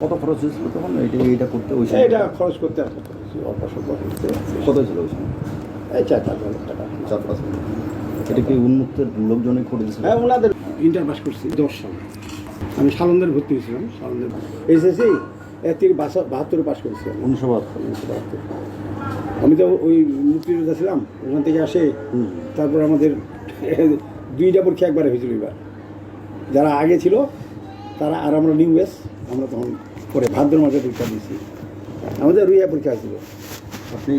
কত খরচ হয়েছিল তখন? এইটা এইটা করতে ওই সময়? এটা খরচ করতে কত? বেশি, অল্প স্বল্প করতে কত ছিল ওই সময়? এই চার পাঁচ হাজার টাকা। চার পাঁচ। এটা কি উন্মুক্তের লোকজনই করে দিয়েছিল? হ্যাঁ ওনাদের ইন্টার পাস করছি দশ সাল আমি সালন্দের ভর্তি হয়েছিলাম সালন্দের এসএসসি এর থেকে বাহাত্তরে পাস করেছিলাম উনিশশো বাহাত্তর। উনিশশো বাহাত্তর। আমি তো ওই মুক্তিযোদ্ধা ছিলাম ওখান থেকে আসে তারপর আমাদের দুইটা পরীক্ষা একবারে হয়েছিল এবার। যারা আগে ছিল তারা আর আমরা নিউ আমরা তখন পরে ভাদ্র মাসে পরীক্ষা দিয়েছি। আমাদের রুইয়া পরীক্ষা ছিল আপনি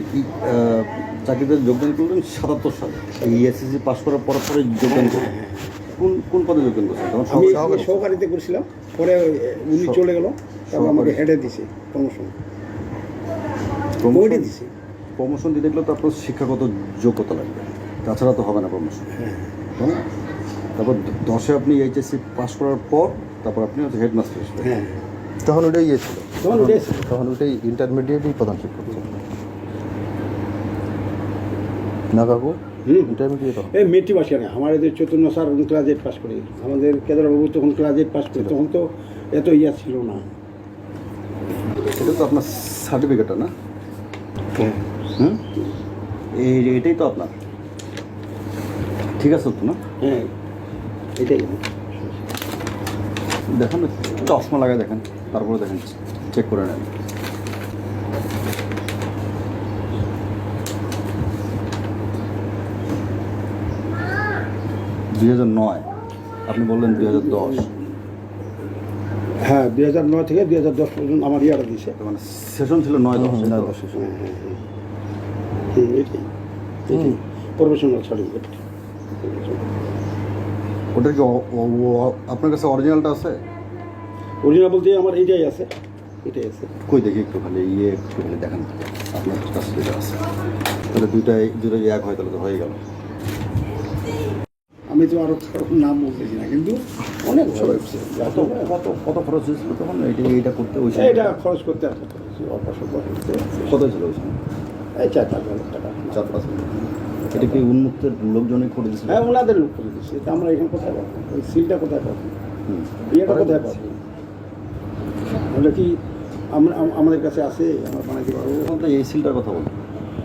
চাকরিতে যোগদান করলেন? সাতাত্তর সালে। ইএসএসসি পাস করার পর পরে যোগদান করলেন। কোন কোন পদে যোগদান করছেন? আমি সহকারী? সহকারীতে করছিলাম। পরে উনি চলে গেল। তারপর আমাকে। হেডে দিছে প্রমোশন কমিটি দিছে। প্রমোশন দিতে গেলে তো আপনার শিক্ষাগত যোগ্যতা লাগবে। তাছাড়া তো হবে না প্রমোশন হ্যাঁ তাই না? তারপর দশে আপনি এইচএসসি পাস করার পর তারপর আপনি হচ্ছে হেডমাস্টার হ্যাঁ। তখন ওটাই ইয়ে ছিল। তখন ওটাই ইন্টারমিডিয়েটই প্রধান শিক্ষক না কাকু? ইন্টারমিডিয়েট এই মেট্রিক পাস করে আমার এদের Chaitanya sir class eight pass করে আমাদের কেদারবাবু তখন ক্লাস এইট পাস করে তখন তো এত ইয়া ছিল না। এটা তো আপনার সার্টিফিকেটটা না? হুম? এই এটাই তো আপনার। ঠিক আছে তো না? হ্যাঁ। এটাই। দেখেন চশমা লাগায় দেখেন। তারপরে দেখেন চেক করে নেন। দুই হাজার নয় আপনি বললেন দুই হাজার দশ। হ্যাঁ দুই হাজার নয় থেকে দুই হাজার দশ পর্যন্ত আমার ইয়াটা দিছে মানে সেশন ছিল নয় দশ তো? নয় দশ সেশন। এটাই এটাই প্রফেশনাল ওটা কি আপনার কাছে অরিজিনালটা আছে? অরিজিনাল বলতে আমার এইটাই আছে এটাই আছে। কই দেখি একটু খালি ইয়ে একটু খালি দেখেন। আপনার কাছে যেটা আছে। তাহলে দুইটাই দুটোই এক হয় তাহলে তো হয়ে গেল। আমি তো আরও নাম বলতেছি না কিন্তু অনেক ভালো হচ্ছে কত কত কত খরচ হয়েছিল তখন? এইটা এইটা করতে ওই এটা খরচ করতে আর কত ছিল ওই সময়? এই চার পাঁচ হাজার টাকা। চার পাঁচ হাজার। এটা কি উন্মুক্তের লোকজনই করে দিয়েছিল? হ্যাঁ ওনাদের লোক করে দিচ্ছে আমরা এখানে কোথায় পাবো? ওই সিলটা কোথায় পাবো? ইয়েটা কোথায় পাবো? ওটা কি আমরা আমাদের কাছে আছে? আমরা বানাইতে পারব? এই সিলটার কথা বলুন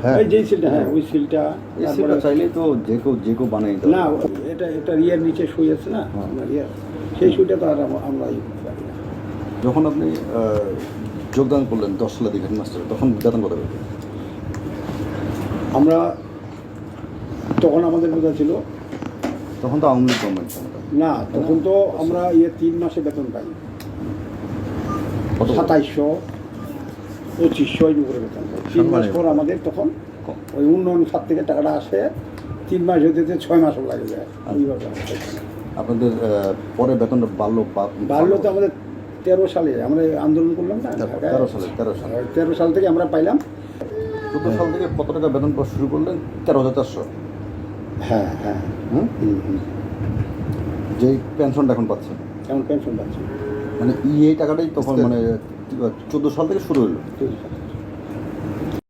হ্যাঁ। যেই সিলটা হ্যাঁ ওই সিলটা এই সিলটা চাইলেই তো যে কেউ যে কেউ নিতে না এটা এটা রিয়ার নিচে সই আছে না? হ্যাঁ। ইয়ার সেই সইটা তো আর আমরা যখন আপনি আহ, যোগদান করলেন দশ সালে দিকে হেডমাস্টার তখন বেতন কত পেতেন আমরা তখন আমাদের কথা ছিল। তখন তো আওয়ামী লীগ গভর্নমেন্ট না তখন তো আমরা ইয়ে তিন মাসে বেতন পাই। সাতাইশশো পঁচিশশো এই উপরে বেতন তিন মাস পর আমাদের তখন ওই উন্নয়ন খাত থেকে টাকাটা আসে তিন মাস হতে হতে ছয় মাসও লাগে যায়। পাই। আপনাদের পরে বেতনটা বাড়লো বাড়লো তো আমাদের তেরো সালে আমরা আন্দোলন করলাম না তেরো- সালে তেরো সালে। তেরো সাল থেকে আমরা পাইলাম। চোদ্দ সাল থেকে কত টাকা বেতন পাওয়া শুরু করলেন? তেরো হাজার চারশো। হ্যাঁ হ্যাঁ। হুম। যেই পেনশনটা এখন পাচ্ছেন। এখন পেনশন পাচ্ছি। মানে ই এই টাকাটাই তখন মানে চোদ্দ সাল থেকে শুরু হলো।